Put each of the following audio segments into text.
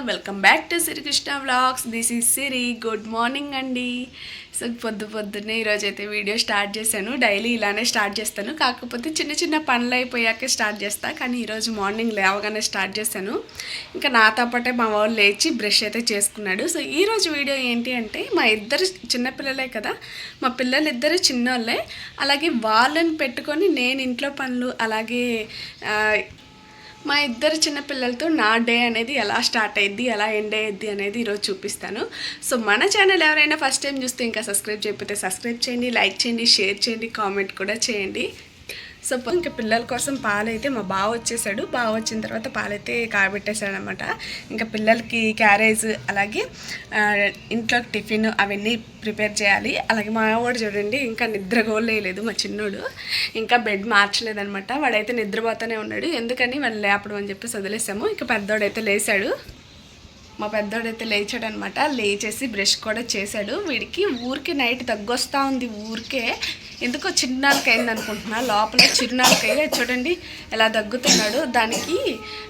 All welcome back to Srikrishna vlogs this is Siri good morning అండి. So పొద్దు పొద్దున్నే ఈరోజు అయితే వీడియో స్టార్ట్ చేశాను. డైలీ ఇలానే స్టార్ట్ చేస్తాను. కాకపోతే చిన్న చిన్న పనులు అయిపోయాక స్టార్ట్ చేస్తాను కానీ ఈరోజు మార్నింగ్ లేవగానే స్టార్ట్ చేశాను. ఇంకా నాతో పాటే మా వాళ్ళు లేచి బ్రష్ అయితే చేసుకున్నాడు. సో ఈరోజు వీడియో ఏంటి అంటే మా ఇద్దరు చిన్నపిల్లలే కదా. మా పిల్లలు ఇద్దరు చిన్నోళ్ళే. అలాగే వాళ్ళని పెట్టుకొని నేను ఇంట్లో పనులు అలాగే మా ఇద్దరు చిన్నపిల్లలతో నా డే అనేది ఎలా స్టార్ట్ అయ్యిద్ది ఎలా ఎండ్ అయ్యిద్ది అనేది ఈరోజు చూపిస్తాను. సో మన ఛానల్ ఎవరైనా ఫస్ట్ టైం చూస్తే ఇంకా సబ్స్క్రైబ్ చేయకపోతే సబ్స్క్రైబ్ చేయండి లైక్ చేయండి షేర్ చేయండి కామెంట్ కూడా చేయండి. సో ఇంకా పిల్లల కోసం పాలైతే మా బావ వచ్చేసాడు. బావ వచ్చిన తర్వాత పాలైతే కాబెట్టేశాడు అనమాట ఇంకా పిల్లలకి క్యారేజ్ అలాగే ఇంట్లో ఇంట్లోకి టిఫిన్ అవన్నీ ప్రిపేర్ చేయాలి. అలాగే మా వాడు చూడండి ఇంకా నిద్ర గోలేయలేదు మా చిన్నోడు. ఇంకా బెడ్ మార్చలేదనమాట. వాడైతే నిద్రపోతూనే ఉన్నాడు. ఎందుకని వాళ్ళు లేపడం అని చెప్పేసి వదిలేసాము. ఇంకా పెద్దోడైతే లేచాడు మా పెద్దోడైతే లేచాడు అనమాట లేచేసి బ్రష్ కూడా చేశాడు. వీడికి ఊరికే నైట్ తగ్గొస్తూ ఉంది ఊరికే. ఎందుకో చిరునాలకైంది అనుకుంటున్నా. లోపల చిరునాలకయ్య చూడండి ఎలా దగ్గుతున్నాడు. దానికి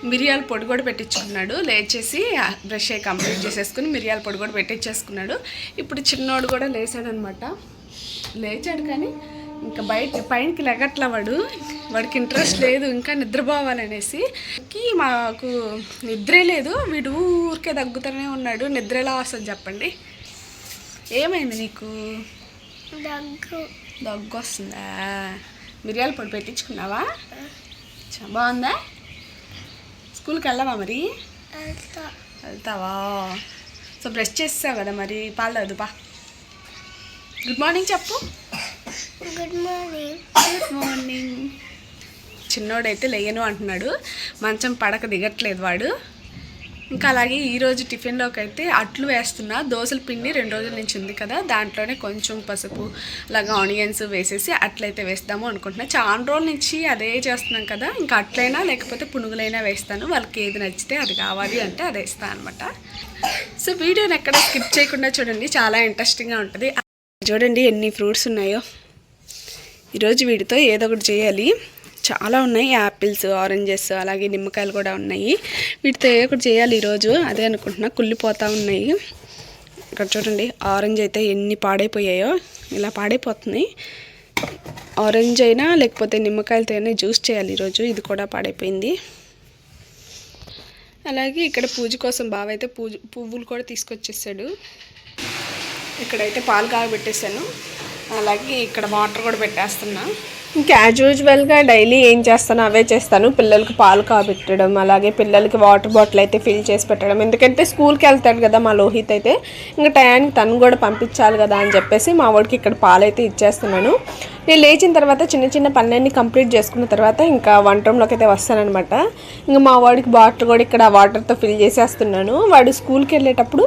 మిరియాల పొడి కూడా పెట్టించుకున్నాడు. లేచేసి బ్రష్ అయ్యి కంప్లీట్ చేసేసుకుని మిరియాల పొడి కూడా పెట్టించేసుకున్నాడు. ఇప్పుడు చిన్నోడు కూడా లేచాడనమాట. లేచాడు కానీ ఇంకా బయట పైనకి లెగట్ల వాడు. వాడికి ఇంట్రెస్ట్ లేదు ఇంకా నిద్రపోవాలనేసి. మాకు నిద్రే లేదు వీడు ఊరికే దగ్గుతూనే ఉన్నాడు నిద్ర ఎలా వస్తుంది చెప్పండి. ఏమైంది నీకు? దగ్గు. దగ్గు వస్తుందా? మిరియాల పొడి పెట్టించుకున్నావా? బాగుందా? స్కూల్కి వెళ్ళవా మరి? వెళ్తా. వెళ్తావా? సో బ్రష్ చేస్తావు కదా మరి పాలు తాగుదు పా గుడ్ మార్నింగ్ చెప్పు. గుడ్ మార్నింగ్ గుడ్ మార్నింగ్ చిన్నోడైతే లేయను అంటున్నాడు. మంచం పడక దిగట్లేదు వాడు. ఇంకా అలాగే ఈరోజు టిఫిన్లోకి అయితే అట్లు వేస్తున్నా. దోశల పిండి రెండు రోజుల నుంచి ఉంది కదా. దాంట్లోనే కొంచెం పసుపు అలాగే ఆనియన్స్ వేసేసి అట్లయితే వేస్తాము అనుకుంటున్నా. చాలా రోజుల నుంచి అదే చేస్తున్నాం కదా. ఇంకా అట్లైనా లేకపోతే పునుగులైనా వేస్తాను. వాళ్ళకి ఏది నచ్చితే అది కావాలి అంటే అది వేస్తాను అనమాట సో వీడియోని ఎక్కడ స్కిప్ చేయకుండా చూడండి. చాలా ఇంట్రెస్టింగ్గా ఉంటుంది. చూడండి ఎన్ని ఫ్రూట్స్ ఉన్నాయో. ఈరోజు వీటితో ఏదో ఒకటి చేయాలి. చాలా ఉన్నాయి. యాపిల్స్ ఆరెంజెస్ అలాగే నిమ్మకాయలు కూడా ఉన్నాయి. వీటితో ఏదో ఒకటి చేయాలి ఈరోజు. అదే అనుకుంటున్నా. కుళ్ళిపోతూ ఉన్నాయి. ఇక్కడ చూడండి. ఆరెంజ్ అయితే ఎన్ని పాడైపోయాయో. ఇలా పాడైపోతున్నాయి. ఆరెంజ్ అయినా లేకపోతే నిమ్మకాయలతో అయినా జ్యూస్ చేయాలి ఈరోజు. ఇది కూడా పాడైపోయింది. అలాగే ఇక్కడ పూజ కోసం బావ అయితే పూజ పువ్వులు కూడా తీసుకొచ్చేసాడు. ఇక్కడైతే పాలు కాగబెట్టేశాను. అలాగే ఇక్కడ వాటర్ కూడా పెట్టేస్తున్నా. ఇంకా యాజ్ యూజువల్గా డైలీ ఏం చేస్తాను అవే చేస్తాను. పిల్లలకి పాలు కాబెట్టడం అలాగే పిల్లలకి వాటర్ బాటిల్ అయితే ఫిల్ చేసి పెట్టడం. ఎందుకంటే స్కూల్కి వెళ్తాడు కదా మా లోహిత్ అయితే. ఇంకా టయానికి తను కూడా పంపించాలి కదా అని చెప్పేసి మా వాడికి ఇక్కడ పాలు అయితే ఇచ్చేస్తున్నాను. నేను లేచిన తర్వాత చిన్న చిన్న పనులన్నీ కంప్లీట్ చేసుకున్న తర్వాత ఇంకా వంట రూమ్లోకి అయితే వస్తానఅనమాట ఇంకా మా వాడికి బాటిల్ కూడా ఇక్కడ వాటర్తో ఫిల్ చేసేస్తున్నాను. వాడు స్కూల్కి వెళ్ళేటప్పుడు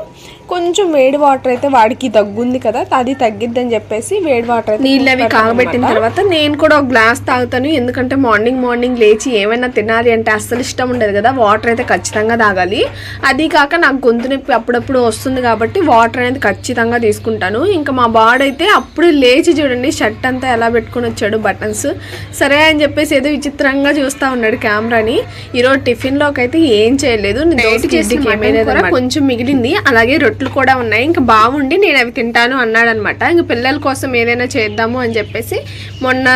కొంచెం వేడి వాటర్ అయితే వాడికి తగ్గుంది కదా అది తగ్గిద్దని చెప్పేసి వేడి వాటర్ అయితే నీళ్ళు అవి కాగబెట్టిన తర్వాత నేను కూడా ఒక గ్లాస్ తాగుతాను. ఎందుకంటే మార్నింగ్ మార్నింగ్ లేచి ఏమైనా తినాలి అంటే అస్సలు ఇష్టం ఉండదు కదా వాటర్ అయితే ఖచ్చితంగా తాగాలి. అది కాక నాకు గొంతు నొప్పి అప్పుడప్పుడు వస్తుంది కాబట్టి వాటర్ అనేది ఖచ్చితంగా తీసుకుంటాను. ఇంకా మా బాడైతే అప్పుడు లేచి చూడండి షర్ట్ అంతా ఎలా పెట్టుకొని వచ్చాడు బటన్స్. సరే అని చెప్పేసి ఏదో విచిత్రంగా చూస్తా ఉన్నాడు కెమెరాని. ఈరోజు టిఫిన్లోకి అయితే ఏం చేయలేదు. కొంచెం మిగిలింది. అలాగే రొట్టెలు కూడా ఉన్నాయి. ఇంకా బాగుండి నేను అవి తింటాను అన్నాడు అనమాట ఇంకా పిల్లల కోసం ఏదైనా చేద్దాము అని చెప్పేసి మొన్న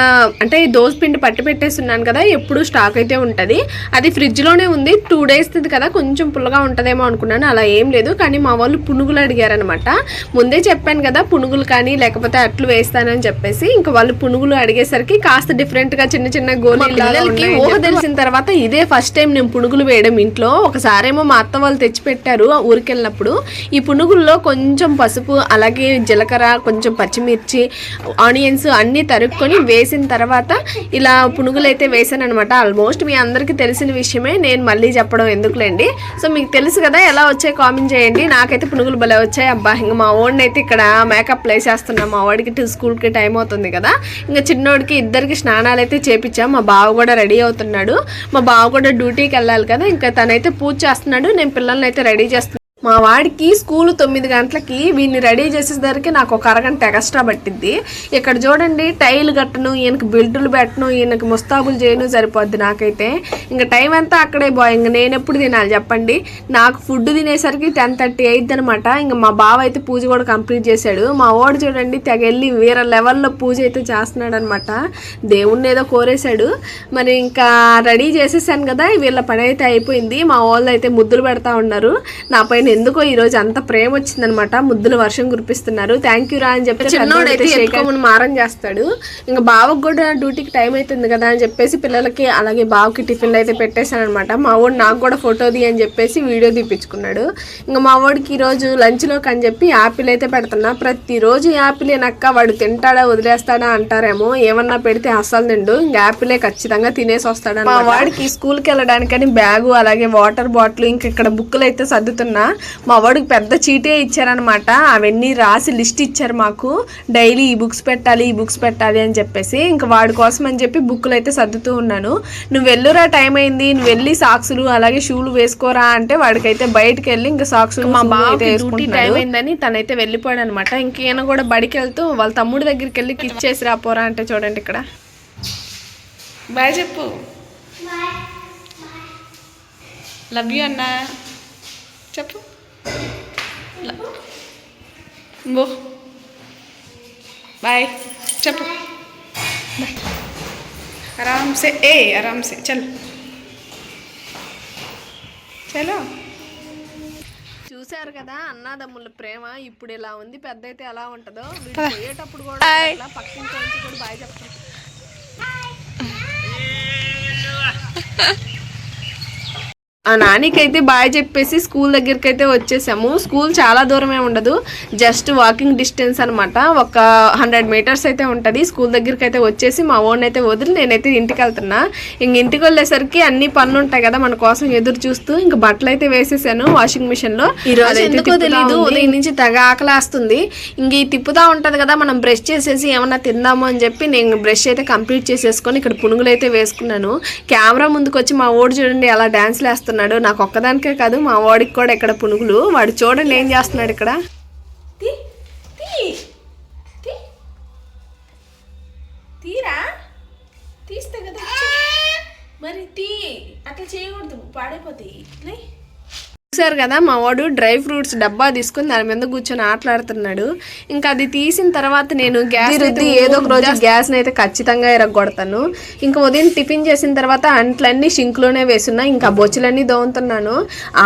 అంటే ఈ దోశ పిండి పట్టి పెట్టేస్తున్నాను కదా ఎప్పుడు స్టాక్ అయితే ఉంటుంది. అది ఫ్రిడ్జ్లోనే ఉంది. టూ డేస్ కదా కొంచెం పుల్లగా ఉంటుందేమో అనుకున్నాను. అలా ఏం లేదు. కానీ మా వాళ్ళు పునుగులు అడిగారనమాట ముందే చెప్పాను కదా పునుగులు కానీ లేకపోతే అట్లు వేస్తానని చెప్పేసి. ఇంకా వాళ్ళు పునుగులు అడిగేసరికి కాస్త డిఫరెంట్గా చిన్న చిన్న గోళీలకి ఊహ తెలిసిన తర్వాత ఇదే ఫస్ట్ టైం నేను పునుగులు వేయడం ఇంట్లో. ఒకసారేమో మా అత్త వాళ్ళు తెచ్చి పెట్టారు ఊరికి వెళ్ళినప్పుడు ఈ పునుగుల్లో కొంచెం పసుపు అలాగే జీలకర్ర కొంచెం పచ్చిమిర్చి ఆనియన్స్ అన్నీ తరుక్కొని వేసిన తర్వాత ఇలా పునుగులు అయితే వేసాను అనమాట ఆల్మోస్ట్ మీ అందరికీ తెలిసిన విషయమే. నేను మళ్ళీ చెప్పడం ఎందుకులేండి? సో మీకు తెలుసు కదా ఎలా వచ్చాయి కామెంట్ చేయండి. నాకైతే పునుగులు భలే వచ్చాయి అబ్బా. ఇంకా మా ఓడిని అయితే ఇక్కడ మేకప్ వేసేస్తున్నా మా వాడికి స్కూల్కి టైం అవుతుంది కదా. ఇంకా చిన్నోడికి ఇద్దరికి స్నానాలు అయితే చేపించాం. మా బావ కూడా రెడీ అవుతున్నాడు. మా బావ కూడా డ్యూటీకి వెళ్ళాలి కదా ఇంకా తనైతే పూజ చేస్తున్నాడు. నేను పిల్లల్ని అయితే రెడీ చేస్తున్నాను. మా వాడికి స్కూల్ తొమ్మిది గంటలకి వీడిని రెడీ చేసేసరికి నాకు ఒక అరగంట ఎక్స్ట్రా పట్టింది ఇక్కడ చూడండి టైల్ కట్టను ఈయనకి బిల్టులు పెట్టను ఈయనకి ముస్తాబులు చేయను సరిపోద్ది నాకైతే. ఇంకా టైం అంతా అక్కడే బాయ్ ఇంక నేను ఎప్పుడు తినాలి చెప్పండి. నాకు ఫుడ్ తినేసరికి టెన్ థర్టీ అయింది అనమాట ఇంకా మా బావ అయితే పూజ కూడా కంప్లీట్ చేశాడు. మా వాడు చూడండి తెగ వెళ్ళి వేరే లెవెల్లో పూజ అయితే చేస్తున్నాడు అనమాట దేవుణ్ణి ఏదో కోరేశాడు. మరి ఇంకా రెడీ చేసేసాను కదా వీళ్ళ పని అయితే అయిపోయింది. మా వాళ్ళు అయితే ముద్దులు పెడతా ఉన్నారు. నా పైన ఎందుకో ఈ రోజు అంత ప్రేమ వచ్చిందనమాట. ముద్దులు వర్షం కురిపిస్తున్నారు. థ్యాంక్ యూ రా అని చెప్పి ఎత్తుకోమని మారం చేస్తాడు. ఇంకా బావకు కూడా డ్యూటీకి టైం అవుతుంది కదా అని చెప్పేసి పిల్లలకి అలాగే బావకి టిఫిన్లు అయితే పెట్టేశాను అనమాట మా వాడు నాకు కూడా ఫోటో తీ అని చెప్పేసి వీడియో తీపించుకున్నాడు ఇంకా మా వాడికి ఈరోజు లంచ్లోకి అని చెప్పి యాపిల్ అయితే పెడుతున్నా. ప్రతిరోజు యాపిల్ నక్క వాడు తింటాడా వదిలేస్తాడా అంటారేమో ఏమన్నా పెడితే అస్సలు తిండు. ఇంకా యాపిలే ఖచ్చితంగా తినేసి వస్తాడు మా వాడికి స్కూల్కి వెళ్ళడానికని బ్యాగు అలాగే వాటర్ బాటిల్ ఇంక ఇక్కడ బుక్కులు అయితే సర్దుతున్నా. మా వాడికి పెద్ద చీటే ఇచ్చారనమాట అవన్నీ రాసి లిస్ట్ ఇచ్చారు మాకు. డైలీ ఈ బుక్స్ పెట్టాలి ఈ బుక్స్ పెట్టాలి అని చెప్పేసి ఇంకా వాడి కోసం అని చెప్పి బుక్కులు అయితే సర్దుతూ ఉన్నాను. నువ్వు వెళ్ళురా టైం అయింది. నువ్వు వెళ్ళి సాక్సులు అలాగే షూలు వేసుకోరా అంటే వాడికైతే బయటకు వెళ్ళి ఇంకా సాక్సులు మా బావ డ్యూటీ టైం అయిందని తనైతే వెళ్ళిపోయాడు అనమాట ఇంకేనా కూడా బడికి వెళ్తూ వాళ్ళ తమ్ముడి దగ్గరికి వెళ్ళి కిచ్ చేసి రాపోరా అంటే చూడండి ఇక్కడ. బాయ్ చెప్పు. లవ్ యూ అన్నా. చెప్పు. బో బాయ్ చెప్పు బాయ్ ఆరామ్ సే ఏ ఆరామ్ సే చల్ చలో చూశారు కదా అన్నాదమ్ముల ప్రేమ ఇప్పుడు ఇలా ఉంది? పెద్ద అయితే ఎలా ఉంటుందో? పోయేటప్పుడు కూడా ఇట్లా పక్కింటి నుంచి కూడా బాయ్ చెప్తాను ఆ నానికైతే బాయ్ చెప్పేసి స్కూల్ దగ్గరికి అయితే వచ్చేసాము. స్కూల్ చాలా దూరమే ఉండదు. జస్ట్ వాకింగ్ డిస్టెన్స్ అనమాట ఒక హండ్రెడ్ మీటర్స్ అయితే ఉంటుంది. స్కూల్ దగ్గరికి అయితే వచ్చేసి మా ఓన్ అయితే వదిలి నేనైతే ఇంటికి వెళ్తున్నా. ఇంక ఇంటికి వెళ్ళేసరికి అన్ని పనులు ఉంటాయి కదా మన కోసం ఎదురు చూస్తూ. ఇంక బట్టలు అయితే వేసేసాను వాషింగ్ మిషన్లో ఈ రోజు ఎందుకో తెలియదు ఉదయం నుంచి తెగ ఆకలేస్తుంది. ఇంక ఈ తిప్పుతా ఉంటది కదా మనం బ్రష్ చేసేసి ఏమన్నా తిందాము అని చెప్పి నేను బ్రష్ అయితే కంప్లీట్ చేసేసుకొని ఇక్కడ పునుగులు అయితే వేసుకున్నాను. కెమెరా ముందుకు వచ్చి మా ఓడి చూడండి అలా డాన్స్ చేస్తున్నాడు. నాకు ఒక్కదానికే కాదు మా వాడికి కూడా ఇక్కడ పునుగులు. వాడు చూడండి ఏం చేస్తున్నాడు ఇక్కడ. తీ తీరా? తీస్తే కదా మరి తీ అట్లా చేయకూడదు పాడైపోతాయి. లే. చూసారు కదా మా వాడు డ్రై ఫ్రూట్స్ డబ్బా తీసుకుని దాని మీద కూర్చొని ఆటలాడుతున్నాడు. ఇంకా అది తీసిన తర్వాత నేను గ్యాస్ ఏదో ఒక రోజు గ్యాస్ అయితే ఖచ్చితంగా ఎరగొడతాను. ఇంకా ఉదయం టిఫిన్ చేసిన తర్వాత అంట్లన్నీ షింక్లోనే వేసున్నా ఇంకా బొచ్చులన్నీ దోముతున్నాను.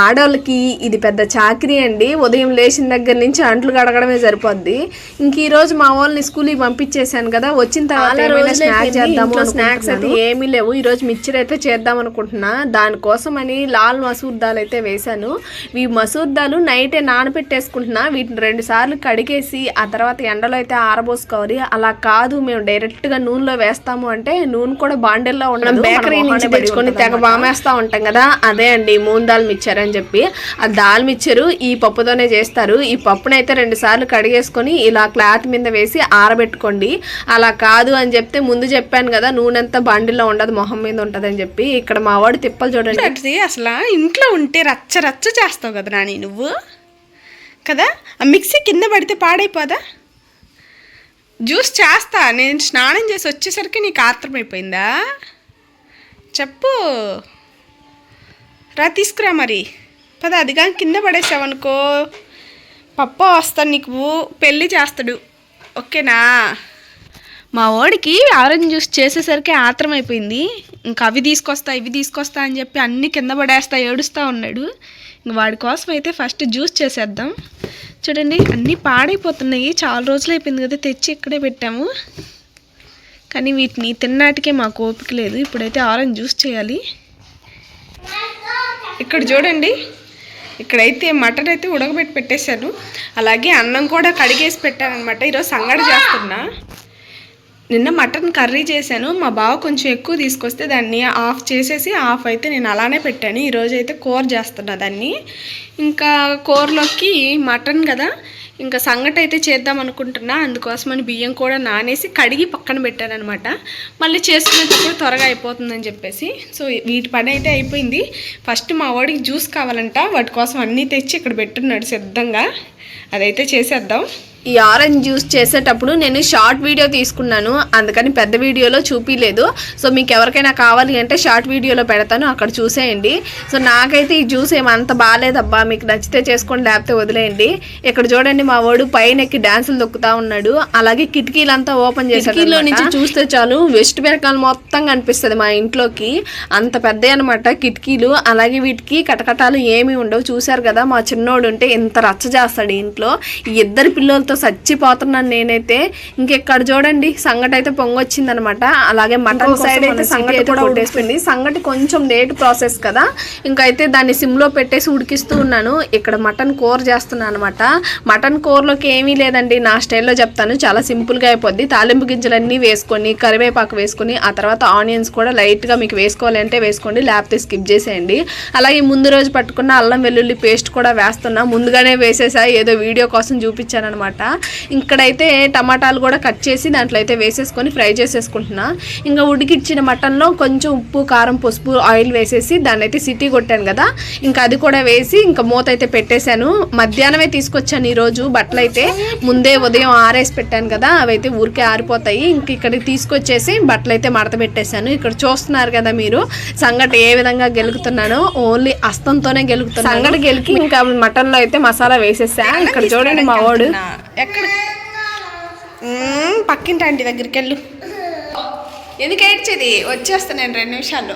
ఆడవాళ్ళకి ఇది పెద్ద చాకరీ అండి. ఉదయం లేచిన దగ్గర నుంచి అంట్లు కడగడమే సరిపోద్ది. ఇంక ఈ రోజు మా వాళ్ళని స్కూల్కి పంపించేశాను కదా వచ్చిన తర్వాత ఏమైనా స్నాక్ చేద్దాము స్నాక్స్ అయితే ఏమీ లేవు. ఈ రోజు మిక్చర్ అయితే చేద్దాం అనుకుంటున్నా. దానికోసం అని లాల్ మసూర్ దాల్ అయితే వేశాను. ఈ మసూర్ దాలు నైటే నానబెట్టేసుకుంటున్నా. వీటిని రెండు సార్లు కడిగేసి ఆ తర్వాత ఎండలో అయితే ఆరబోసుకోవాలి. అలా కాదు మేము డైరెక్ట్గా నూనెలో వేస్తాము అంటే నూనె కూడా బాండెల్లో ఉండదు. బేకరీ నుంచి తెచ్చుకొని తెగ బామేస్తా ఉంటాం కదా. అదే అండి మూన్ దాల్ మిక్చర్ అని చెప్పి. ఆ దాల్ మిక్చరు ఈ పప్పుతోనే చేస్తారు. ఈ పప్పునైతే రెండు సార్లు కడిగేసుకొని ఇలా క్లాత్ మీద వేసి ఆరబెట్టుకోండి. అలా కాదు అని చెప్తే ముందు చెప్పాను కదా నూనె అంతా బండిలో ఉండదు మొహం మీద ఉంటుంది అని చెప్పి. ఇక్కడ మా వాడు తిప్పలు చూడండి. అసలు ఇంట్లో ఉంటే రచ్చ రచ్చ చేస్తావు కదా నాని నువ్వు? కదా? ఆ మిక్సీ కింద పడితే పాడైపోదా? జ్యూస్ చేస్తా నేను స్నానం చేసి వచ్చేసరికి నీకు ఆత్రమైపోయిందా? చెప్పు. రా తీసుకురా మరి. పద అది కానీ కింద పడేసావనుకో పప్ప వస్తాడు నీకు పెళ్ళి చేస్తాడు. ఓకేనా? మా వాడికి ఆరెంజ్ జ్యూస్ చేసేసరికి ఆత్రం అయిపోయింది ఇంకా అవి తీసుకొస్తా ఇవి తీసుకొస్తా అని చెప్పి అన్ని కింద పడేస్తా ఏడుస్తూ ఉన్నాడు. వాడి కోసం అయితే ఫస్ట్ జ్యూస్ చేసేద్దాం. చూడండి అన్నీ పాడైపోతున్నాయి. చాలా రోజులు అయిపోయింది కదా తెచ్చి ఇక్కడే పెట్టాము. కానీ వీటిని తిన్నాటికే మాకు ఓపిక లేదు. ఇప్పుడైతే ఆరెంజ్ జ్యూస్ చేయాలి. ఇక్కడ చూడండి ఇక్కడైతే మటన్ అయితే ఉడకబెట్టి పెట్టేశాను. అలాగే అన్నం కూడా కడిగేసి పెట్టాను అనమాట ఈరోజు సంగడి చేస్తున్నా. నిన్న మటన్ కర్రీ చేశాను. మా బావ కొంచెం ఎక్కువ తీసుకొస్తే దాన్ని ఆఫ్ చేసేసి ఆఫ్ అయితే నేను అలానే పెట్టాను. ఈరోజు అయితే కూర చేస్తున్నా దాన్ని. ఇంకా కూరలోకి మటన్ కదా. ఇంకా సంగటి అయితే చేద్దాం అనుకుంటున్నా. అందుకోసమని బియ్యం కూడా నానేసి కడిగి పక్కన పెట్టాను అనమాట మళ్ళీ చేసుకునేటప్పుడు త్వరగా అయిపోతుందని చెప్పేసి. సో వీటి పని అయితే అయిపోయింది. ఫస్ట్ మా వాడికి జ్యూస్ కావాలంట. వాటి కోసం అన్నీ తెచ్చి ఇక్కడ పెట్టున్నాడు సిద్ధంగా. అదైతే చేసేద్దాం. ఈ ఆరెంజ్ జ్యూస్ చేసేటప్పుడు నేను షార్ట్ వీడియో తీసుకున్నాను. అందుకని పెద్ద వీడియోలో చూపించలేదు సో మీకు ఎవరికైనా కావాలి అంటే షార్ట్ వీడియోలో పెడతాను. అక్కడ చూసేయండి. సో నాకైతే ఈ జ్యూస్ ఏమంత బాగాలేదబ్బా. మీకు నచ్చితే చేసుకోండి లేకపోతే వదిలేయండి. ఇక్కడ చూడండి మా వాడు పైన ఎక్కి డాన్సులు దొక్కుతా ఉన్నాడు. అలాగే కిటికీలంతా ఓపెన్ చేసి కిటికీలో నుంచి చూస్తే చాలు వెస్ట్ బెరకాలు మొత్తం కనిపిస్తుంది మా ఇంట్లోకి. అంత పెద్ద అనమాట కిటికీలు. అలాగే వీటికి కటకటాలు ఏమీ ఉండవు. చూశారు కదా మా చిన్నోడు ఉంటే ఎంత రచ్చ చేస్తాడు ఇంట్లో. ఇద్దరు పిల్లలతో చచ్చిపోతున్నాను నేనైతే. ఇంకెక్కడ చూడండి సంగటి అయితే పొంగొచ్చింది అనమాట అలాగే మటన్ సైడ్ అయితే సంగటి కూడా ఉడేసిపోయింది సంగటి కొంచెం లేట్ ప్రాసెస్ కదా. ఇంకా అయితే దాన్ని సిమ్లో పెట్టేసి ఉడికిస్తూ ఉన్నాను. ఇక్కడ మటన్ కూర చేస్తున్నాను అనమాట మటన్ కూరలోకి ఏమీ లేదండి. నా స్టైల్లో చెప్తాను. చాలా సింపుల్గా అయిపోద్ది. తాలింపు గింజలన్నీ వేసుకొని కరివేపాకు వేసుకొని ఆ తర్వాత ఆనియన్స్ కూడా లైట్గా మీకు వేసుకోవాలి అంటే వేసుకోండి. లేకపోతే స్కిప్ చేసేయండి. అలాగే ముందు రోజు పట్టుకున్న అల్లం వెల్లుల్లి పేస్ట్ కూడా వేస్తున్నా. ముందుగానే వేసేసా. ఏదో వీడియో కోసం చూపించాను అనమాట ఇక్కడైతే టమాటాలు కూడా కట్ చేసి దాంట్లో అయితే వేసేసుకొని ఫ్రై చేసేసుకుంటున్నా. ఇంకా ఉడికిచ్చిన మటన్లో కొంచెం ఉప్పు కారం పసుపు ఆయిల్ వేసేసి దాన్ని అయితే సిటీ కొట్టాను కదా. ఇంకా అది కూడా వేసి ఇంకా మూత అయితే పెట్టేశాను. మధ్యాహ్నమే తీసుకొచ్చాను ఈరోజు బట్టలు అయితే ముందే ఉదయం ఆరేసి పెట్టాను కదా అవి అయితే ఊరికే ఆరిపోతాయి. ఇంక ఇక్కడికి తీసుకొచ్చేసి బట్టలు అయితే మడత పెట్టేశాను. ఇక్కడ చూస్తున్నారు కదా మీరు సంగటి ఏ విధంగా గెలుకుతున్నానో ఓన్లీ అస్తంతోనే గెలుకుతున్నాను సంగటి గెలికి ఇంకా మటన్లో అయితే మసాలా వేసేసా. ఇక్కడ చూడండి మా వాడు. ఎక్కడ? పక్కింటి ఆంటీ దగ్గరికి వెళ్ళు. ఎందుకు ఏడ్చేది? వచ్చేస్తా నేను రెండు నిమిషాల్లో.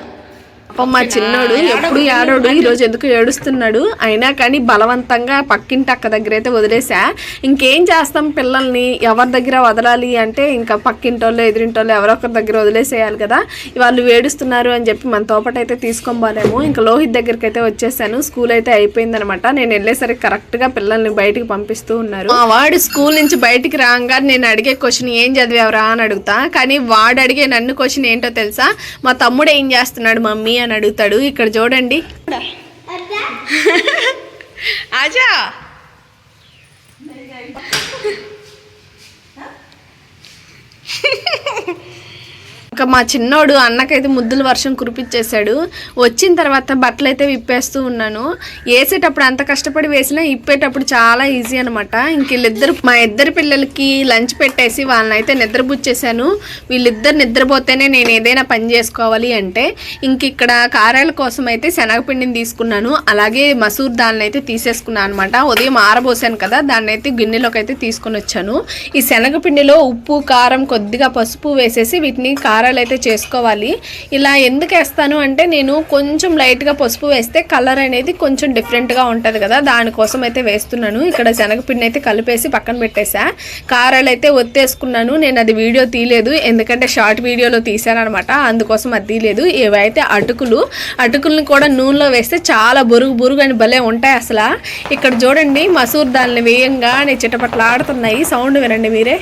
పాపం మా చిన్నోడు ఎప్పుడు ఏడోడు ఈరోజు ఎందుకు ఏడుస్తున్నాడు? అయినా కానీ బలవంతంగా పక్కింటి అక్క దగ్గర అయితే వదిలేసా. ఇంకేం చేస్తాం పిల్లల్ని? ఎవరి దగ్గర వదలాలి అంటే ఇంకా పక్కింటోళ్ళు ఎదురింటోళ్ళు ఎవరో ఒకరి దగ్గర వదిలేసేయాలి కదా. వాళ్ళు ఏడుస్తున్నారు అని చెప్పి మన తోపట అయితే తీసుకోబోలేము ఇంకా లోహిత్ దగ్గరికి అయితే వచ్చేసాను. స్కూల్ అయితే అయిపోయిందనమాట. నేను వెళ్ళేసరికి కరెక్ట్గా పిల్లల్ని బయటికి పంపిస్తూ ఉన్నారు. మా వాడు స్కూల్ నుంచి బయటికి రాగా నేను అడిగే క్వశ్చన్ ఏం చదివావురా అని అడుగుతా. కానీ వాడు అడిగే నన్ను క్వశ్చన్ ఏంటో తెలుసా? మా తమ్ముడు ఏం చేస్తున్నాడు మమ్మీ అని అడుగుతాడు. ఇక్కడ చూడండి. ఆజా. ఇంకా మా చిన్నోడు అన్నకైతే ముద్దుల వర్షం కురిపించేశాడు వచ్చిన తర్వాత బట్టలు అయితే విప్పేస్తూ ఉన్నాను. వేసేటప్పుడు అంత కష్టపడి వేసినా ఇప్పేటప్పుడు చాలా ఈజీ అనమాట ఇంక వీళ్ళిద్దరు మా ఇద్దరు పిల్లలకి లంచ్ పెట్టేసి వాళ్ళని అయితే నిద్రపుచ్చేసాను వీళ్ళిద్దరు నిద్రపోతేనే నేను ఏదైనా పని చేసుకోవాలి అంటే ఇంక ఇక్కడ కారాల కోసం అయితే శనగపిండిని తీసుకున్నాను. అలాగే మసూర్ దాల్ని అయితే తీసేసుకున్నాను అనమాట ఉదయం ఆరబోసాను కదా దాన్ని అయితే గిన్నెలోకి అయితే తీసుకొని వచ్చాను ఈ శనగపిండిలో ఉప్పు కారం కొద్దిగా పసుపు వేసేసి వీటిని కారం కారాలు అయితే చేసుకోవాలి. ఇలా ఎందుకు వేస్తాను అంటే నేను కొంచెం లైట్గా పసుపు వేస్తే కలర్ అనేది కొంచెం డిఫరెంట్గా ఉంటుంది కదా దానికోసం అయితే వేస్తున్నాను. ఇక్కడ శనగపిండి అయితే కలిపేసి పక్కన పెట్టేసా కారాలు అయితే ఒత్తేసుకున్నాను నేను అది వీడియో తీయలేదు. ఎందుకంటే షార్ట్ వీడియోలో తీసాను అనమాట అందుకోసం అది తీయలేదు. ఇవైతే అటుకులు. అటుకుల్ని కూడా నూనెలో వేస్తే చాలా బురుగు బురుగు అని భలే ఉంటాయి అసలు. ఇక్కడ చూడండి మసూర్ దాల్ని నేను చిట్టపట్లాడుతున్నాయి సౌండ్ వినండి మీరే.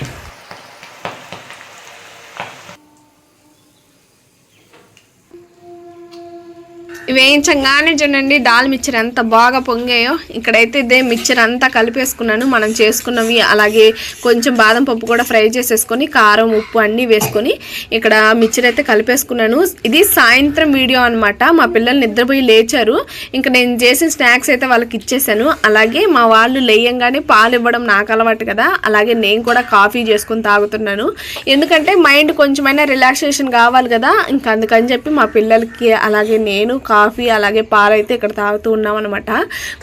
వేయించంగానే చూడండి దాల్ మిక్చర్ ఎంత బాగా పొంగాయో. ఇక్కడైతే ఇదే మిక్చర్ అంతా కలిపేసుకున్నాను. మనం చేసుకున్నవి అలాగే కొంచెం బాదం పప్పు కూడా ఫ్రై చేసేసుకొని కారం ఉప్పు అన్నీ వేసుకొని ఇక్కడ మిక్చర్ అయితే కలిపేసుకున్నాను. ఇది సాయంత్రం వీడియో అనమాట మా పిల్లలు నిద్రపోయి లేచారు. ఇంకా నేను చేసిన స్నాక్స్ అయితే వాళ్ళకి ఇచ్చేసాను. అలాగే మా వాళ్ళు లేయంగానే పాలు ఇవ్వడం నాకు అలవాటు కదా. అలాగే నేను కూడా కాఫీ చేసుకొని తాగుతున్నాను. ఎందుకంటే మైండ్ కొంచెమైనా రిలాక్సేషన్ కావాలి కదా. ఇంకా అందుకని చెప్పి మా పిల్లలకి అలాగే నేను కాఫీ కాఫీ అలాగే పాలైతే ఇక్కడ తాగుతూ ఉన్నాం అనమాట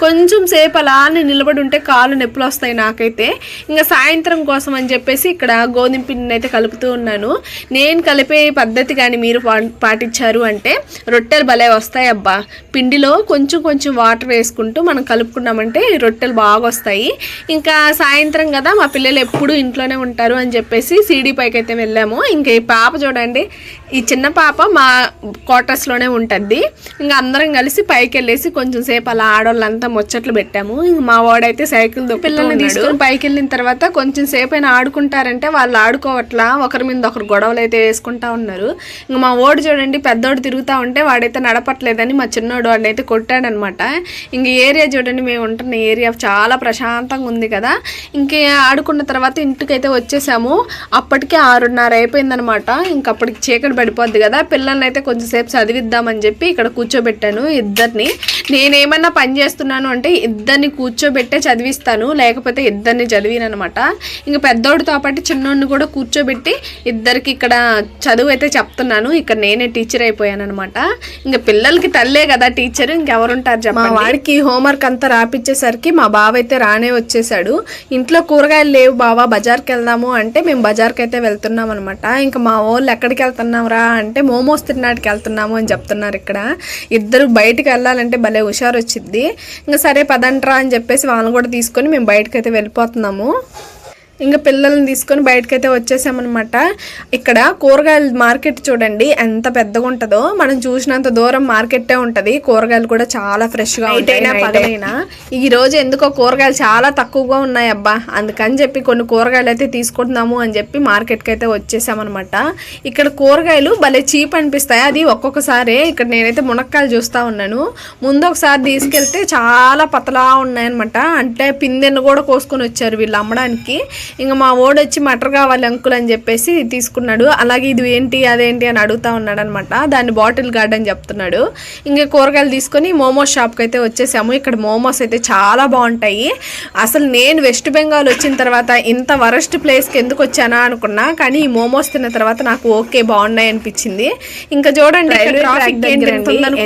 కొంచెం సేపు అలానే నిలబడి ఉంటే కాళ్ళు నొప్పులు వస్తాయి నాకైతే. ఇంకా సాయంత్రం కోసం అని చెప్పేసి ఇక్కడ గోధుమ పిండిని అయితే కలుపుతూ ఉన్నాను. నేను కలిపే పద్ధతి కానీ మీరు పా- పాటించారు అంటే రొట్టెలు భలే వస్తాయి అబ్బా. పిండిలో కొంచెం కొంచెం వాటర్ వేసుకుంటూ మనం కలుపుకున్నామంటే రొట్టెలు బాగా వస్తాయి. ఇంకా సాయంత్రం కదా మా పిల్లలు ఎప్పుడూ ఇంట్లోనే ఉంటారు అని చెప్పేసి సీడీ పైకి అయితే వెళ్ళాము. ఇంకా ఈ పాప చూడండి ఈ చిన్న పాప మా క్వార్టర్స్లోనే ఉంటుంది. ఇంకా అందరం కలిసి పైకి వెళ్ళేసి కొంచెం సేపు అలా ఆడవాళ్ళంతా ముచ్చట్లు పెట్టాము. ఇంక మా వాడైతే సైకిల్ పిల్లల్ని తీసుకొని పైకి వెళ్ళిన తర్వాత కొంచెం సేపు అయినా ఆడుకుంటారంటే వాళ్ళు ఆడుకోవట్లా ఒకరి మీద ఒకరు గొడవలు అయితే వేసుకుంటా ఉన్నారు. ఇంక మా ఓడు చూడండి పెద్దోడు తిరుగుతూ ఉంటే వాడైతే నడపట్లేదని మా చిన్నోడు వాడిని అయితే కొట్టాడనమాట. ఇంక ఏరియా చూడండి మేము ఉంటున్న ఏరియా చాలా ప్రశాంతంగా ఉంది కదా. ఇంకే ఆడుకున్న తర్వాత ఇంటికైతే వచ్చేసాము. అప్పటికే ఆరున్నర అయిపోయిందనమాట. ఇంకప్పటికి చీకటి పడిపోద్ది కదా పిల్లల్ని అయితే కొంచెంసేపు చదివిద్దామని చెప్పి ఇక్కడ కూర్చోబెట్టాను ఇద్దరిని. నేనేమన్నా పని చేస్తున్నాను అంటే ఇద్దరిని కూర్చోబెట్టే చదివిస్తాను లేకపోతే ఇద్దరిని చదివిననమాట. ఇంక పెద్దోడితో పాటు చిన్నోడిని కూడా కూర్చోబెట్టి ఇద్దరికి ఇక్కడ చదువు అయితే చెప్తున్నాను. ఇక్కడ నేనే టీచర్ అయిపోయాను అనమాట ఇంకా పిల్లలకి తల్లే కదా టీచర్ ఇంకెవరుంటారు చెప్పండి. మా వాడికి హోంవర్క్ అంతా రాపిచ్చేసరికి మా బావ అయితే రానే వచ్చేసాడు ఇంట్లో కూరగాయలు లేవు బావా బజార్కి వెళ్దాము అంటే మేము బజార్కి అయితే వెళ్తున్నాం అనమాట ఇంకా మా వాళ్ళు ఎక్కడికి వెళ్తున్నాం రా అంటే మోమోస్ తిన్నాడికి వెళ్తున్నాము అని చెప్తున్నారు ఇక్కడ. ఇద్దరు బయటికి వెళ్ళాలంటే భలే హుషారు వచ్చింది ఇంకా సరే పదంట్రా అని చెప్పేసి వాళ్ళని కూడా తీసుకొని మేము బయటకైతే అయితే వెళ్ళిపోతున్నాము. ఇంకా పిల్లల్ని తీసుకొని బయటకైతే వచ్చేసామన్నమాట. ఇక్కడ కూరగాయల మార్కెట్ చూడండి ఎంత పెద్దగా ఉంటుందో. మనం చూసినంత దూరం మార్కెట్టే ఉంటుంది. కూరగాయలు కూడా చాలా ఫ్రెష్గా ఉంటాయి పగలైనా. ఈ రోజు ఎందుకో కూరగాయలు చాలా తక్కువగా ఉన్నాయి అబ్బా అందుకని చెప్పి కొన్ని కూరగాయలు అయితే తీసుకుంటున్నాము అని చెప్పి మార్కెట్కి అయితే వచ్చేసామన్నమాట. ఇక్కడ కూరగాయలు భలే చీప్ అనిపిస్తాయి. అది ఒక్కొక్కసారి ఇక్కడ నేనైతే మునక్కాయలు చూస్తూ ఉన్నాను. ముందు ఒకసారి తీసుకెళ్తే చాలా పతలా ఉన్నాయన్నమాట. అంటే పిందెను కూడా కోసుకొని వచ్చారు వీళ్ళు అమ్మడానికి. ఇంకా మా ఓడు వచ్చి మటర్ కావాలి అంకుల్ అని చెప్పేసి తీసుకున్నాడు. అలాగే ఇది ఏంటి అదేంటి అని అడుగుతా ఉన్నాడు అనమాట దాన్ని బాటిల్ గార్డ్ అని చెప్తున్నాడు. ఇంకా కూరగాయలు తీసుకొని మోమోస్ షాప్కి అయితే వచ్చేసాము. ఇక్కడ మోమోస్ అయితే చాలా బాగుంటాయి. అసలు నేను వెస్ట్ బెంగాల్ వచ్చిన తర్వాత ఇంత వరస్ట్ ప్లేస్కి ఎందుకు వచ్చానా అనుకున్నా కానీ ఈ మోమోస్ తిన్న తర్వాత నాకు ఓకే బాగున్నాయి అనిపించింది. ఇంకా చూడండి?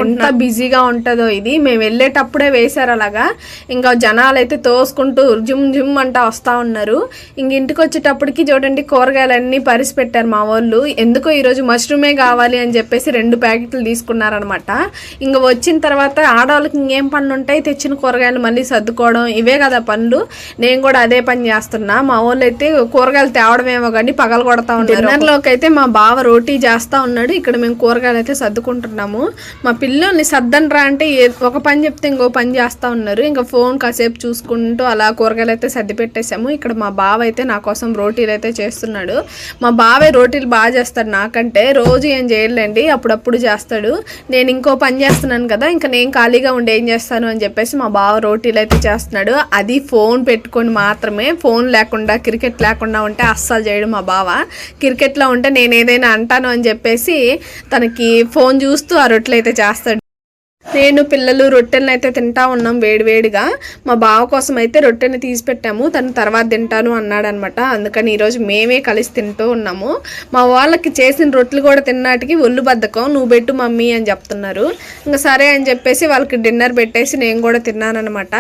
ఎంత బిజీగా ఉంటుందో ఇది. మేము వెళ్ళేటప్పుడే వేశారు అలాగా. ఇంకా జనాలు అయితే తోసుకుంటూ జుమ్ జుమ్ అంటా వస్తూ ఉన్నారు. ఇంక ఇంటికి వచ్చేటప్పటికి చూడండి కూరగాయలన్నీ పరిసి పెట్టారు మా వాళ్ళు. ఎందుకో ఈరోజు మష్రూమే కావాలి అని చెప్పేసి రెండు ప్యాకెట్లు తీసుకున్నారనమాట ఇంకా వచ్చిన తర్వాత ఆడవాళ్ళకి ఇంకేం పనులు ఉంటాయి తెచ్చిన కూరగాయలు మళ్ళీ సర్దుకోవడం. ఇవే కదా పనులు. నేను కూడా అదే పని చేస్తున్నా. మా వాళ్ళు అయితే కూరగాయలు తేవడమేమో కానీ పగలు కొడతా ఉన్నారు. డిన్నర్లోకి అయితే మా బావ రోటీ చేస్తా ఉన్నాడు. ఇక్కడ మేము కూరగాయలు అయితే సర్దుకుంటున్నాము. మా పిల్లల్ని సర్దనరా అంటే ఒక పని చెప్తే ఇంకో పని చేస్తా ఉన్నారు. ఇంకా ఫోన్ కాసేపు చూసుకుంటూ అలా కూరగాయలు అయితే సర్ది పెట్టేశాము. ఇక్కడ మా బావ అయితే నా కోసం రోటీలు అయితే చేస్తున్నాడు. మా బావే రోటీలు బాగా చేస్తాడు నాకంటే. రోజు ఏం చేయలేండి అప్పుడప్పుడు చేస్తాడు. నేను ఇంకో పని చేస్తున్నాను కదా ఇంకా నేను ఖాళీగా ఉండి ఏం చేస్తాను అని చెప్పేసి మా బావ రోటీలు అయితే చేస్తున్నాడు. అది ఫోన్ పెట్టుకొని మాత్రమే ఫోన్ లేకుండా క్రికెట్ లేకుండా ఉంటే అస్సలు చేయడు మా బావ. క్రికెట్లో ఉంటే నేను ఏదైనా అంటాను అని చెప్పేసి తనకి ఫోన్ చూస్తూ ఆ రొట్టెలు అయితే చేస్తాడు. నేను పిల్లలు రొట్టెలను అయితే తింటా ఉన్నాం వేడివేడిగా మా బావ కోసం అయితే రొట్టెని తీసి పెట్టాము. తను తర్వాత తింటాను అన్నాడు అనమాట అందుకని ఈరోజు మేమే కలిసి తింటూ ఉన్నాము. మా వాళ్ళకి చేసిన రొట్టెలు కూడా తిన్నాటికి ఒళ్ళు బద్దకం నువ్వు పెట్టు మమ్మీ అని చెప్తున్నారు. ఇంకా సరే అని చెప్పేసి వాళ్ళకి డిన్నర్ పెట్టేసి నేను కూడా తిన్నానమాట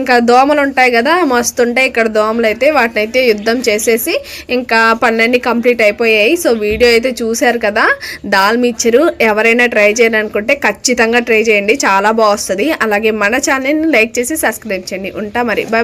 ఇంకా దోమలు ఉంటాయి కదా మస్తు ఉంటాయి ఇక్కడ దోమలు అయితే. వాటిని అయితే యుద్ధం చేసేసి ఇంకా పన్నెండు కంప్లీట్ అయిపోయాయి. సో వీడియో అయితే చూశారు కదా దాల్ మిచ్చరు. ఎవరైనా ట్రై చేయాలనుకుంటే ఖచ్చితంగా ట్రై చేయండి. చాలా బాగా వస్తుంది అలాగే మన ఛానల్ని లైక్ చేసి సబ్స్క్రైబ్ చేయండి. ఉంటా మరి. బాయ్